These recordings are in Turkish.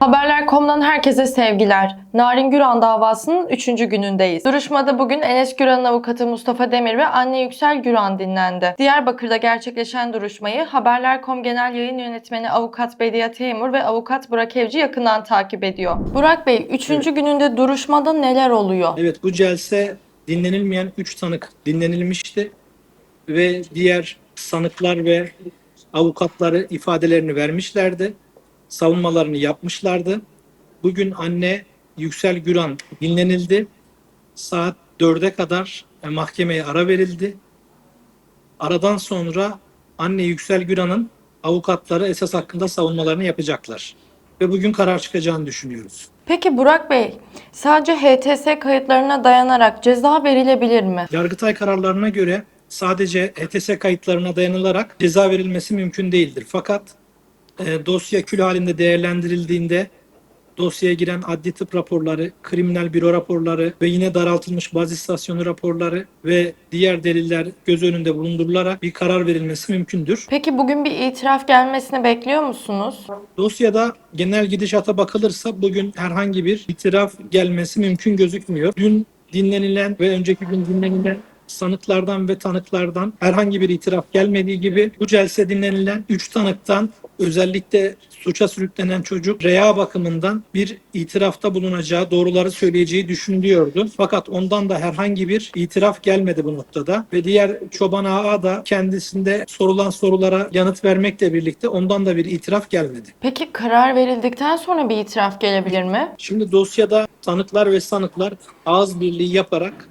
Haberler.com'dan herkese sevgiler. Narin Güran davasının 3. günündeyiz. Duruşmada bugün Enes Güran'ın avukatı Mustafa Demir ve anne Yüksel Güran dinlendi. Diyarbakır'da gerçekleşen duruşmayı Haberler.com Genel Yayın Yönetmeni Avukat Bediye Teymur ve Avukat Burak Evci yakından takip ediyor. Burak Bey, 3. gününde duruşmada neler oluyor? Evet bu celse dinlenilmeyen 3 tanık dinlenilmişti ve diğer sanıklar ve avukatları ifadelerini vermişlerdi. Savunmalarını yapmışlardı. Bugün anne Yüksel Güran dinlenildi. Saat 4'e kadar e, mahkemeye ara verildi. Aradan sonra anne Yüksel Güran'ın avukatları esas hakkında savunmalarını yapacaklar. Ve bugün karar çıkacağını düşünüyoruz. Peki Burak Bey, sadece HTS kayıtlarına dayanarak ceza verilebilir mi? Yargıtay kararlarına göre sadece ETS kayıtlarına dayanılarak ceza verilmesi mümkün değildir. Fakat e, dosya kül halinde değerlendirildiğinde dosyaya giren adli tıp raporları, kriminal büro raporları ve yine daraltılmış baz istasyonu raporları ve diğer deliller göz önünde bulundurularak bir karar verilmesi mümkündür. Peki bugün bir itiraf gelmesini bekliyor musunuz? Dosyada genel gidişata bakılırsa bugün herhangi bir itiraf gelmesi mümkün gözükmüyor. Dün dinlenilen ve önceki gün dinlenilen sanıklardan ve tanıklardan herhangi bir itiraf gelmediği gibi bu celse dinlenilen 3 tanıktan özellikle suça sürüklenen çocuk rea bakımından bir itirafta bulunacağı, doğruları söyleyeceği düşünülüyordu. Fakat ondan da herhangi bir itiraf gelmedi bu noktada ve diğer çoban ağa da kendisinde sorulan sorulara yanıt vermekle birlikte ondan da bir itiraf gelmedi. Peki karar verildikten sonra bir itiraf gelebilir mi? Şimdi dosyada tanıklar ve sanıklar ağız birliği yaparak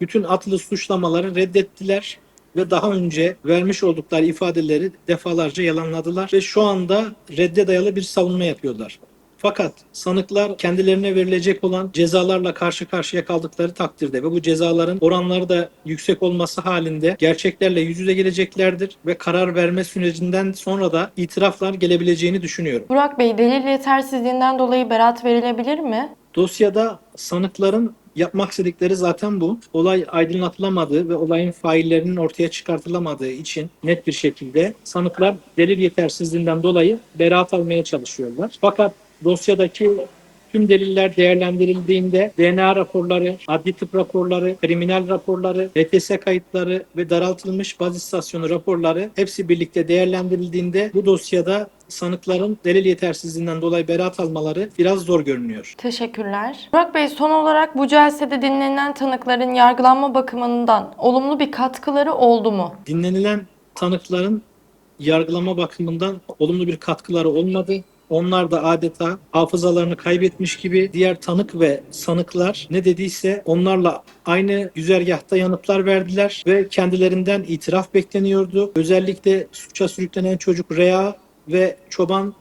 bütün atılı suçlamaları reddettiler ve daha önce vermiş oldukları ifadeleri defalarca yalanladılar ve şu anda redde dayalı bir savunma yapıyorlar. Fakat sanıklar kendilerine verilecek olan cezalarla karşı karşıya kaldıkları takdirde ve bu cezaların oranları da yüksek olması halinde gerçeklerle yüz yüze geleceklerdir ve karar verme sürecinden sonra da itiraflar gelebileceğini düşünüyorum. Burak Bey delil yetersizliğinden dolayı beraat verilebilir mi? Dosyada sanıkların yapmak istedikleri zaten bu. Olay aydınlatılamadığı ve olayın faillerinin ortaya çıkartılamadığı için net bir şekilde sanıklar delil yetersizliğinden dolayı beraat almaya çalışıyorlar. Fakat dosyadaki tüm deliller değerlendirildiğinde DNA raporları, adli tıp raporları, kriminal raporları, ETS kayıtları ve daraltılmış baz istasyonu raporları hepsi birlikte değerlendirildiğinde bu dosyada sanıkların delil yetersizliğinden dolayı beraat almaları biraz zor görünüyor. Teşekkürler. Burak Bey son olarak bu celsede dinlenen tanıkların yargılanma bakımından olumlu bir katkıları oldu mu? dinlenilen tanıkların yargılama bakımından olumlu bir katkıları olmadı. Onlar da adeta hafızalarını kaybetmiş gibi diğer tanık ve sanıklar ne dediyse onlarla aynı güzergahta yanıtlar verdiler ve kendilerinden itiraf bekleniyordu. Özellikle suça sürüklenen çocuk Rea ve çoban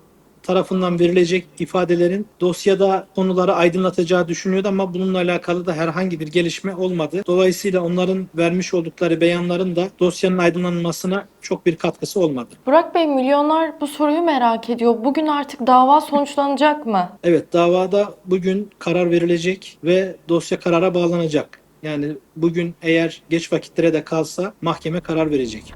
tarafından verilecek ifadelerin dosyada konuları aydınlatacağı düşünüyordu ama bununla alakalı da herhangi bir gelişme olmadı. Dolayısıyla onların vermiş oldukları beyanların da dosyanın aydınlanmasına çok bir katkısı olmadı. Burak Bey milyonlar bu soruyu merak ediyor. Bugün artık dava sonuçlanacak mı? Evet davada bugün karar verilecek ve dosya karara bağlanacak. Yani bugün eğer geç vakitlere de kalsa mahkeme karar verecek.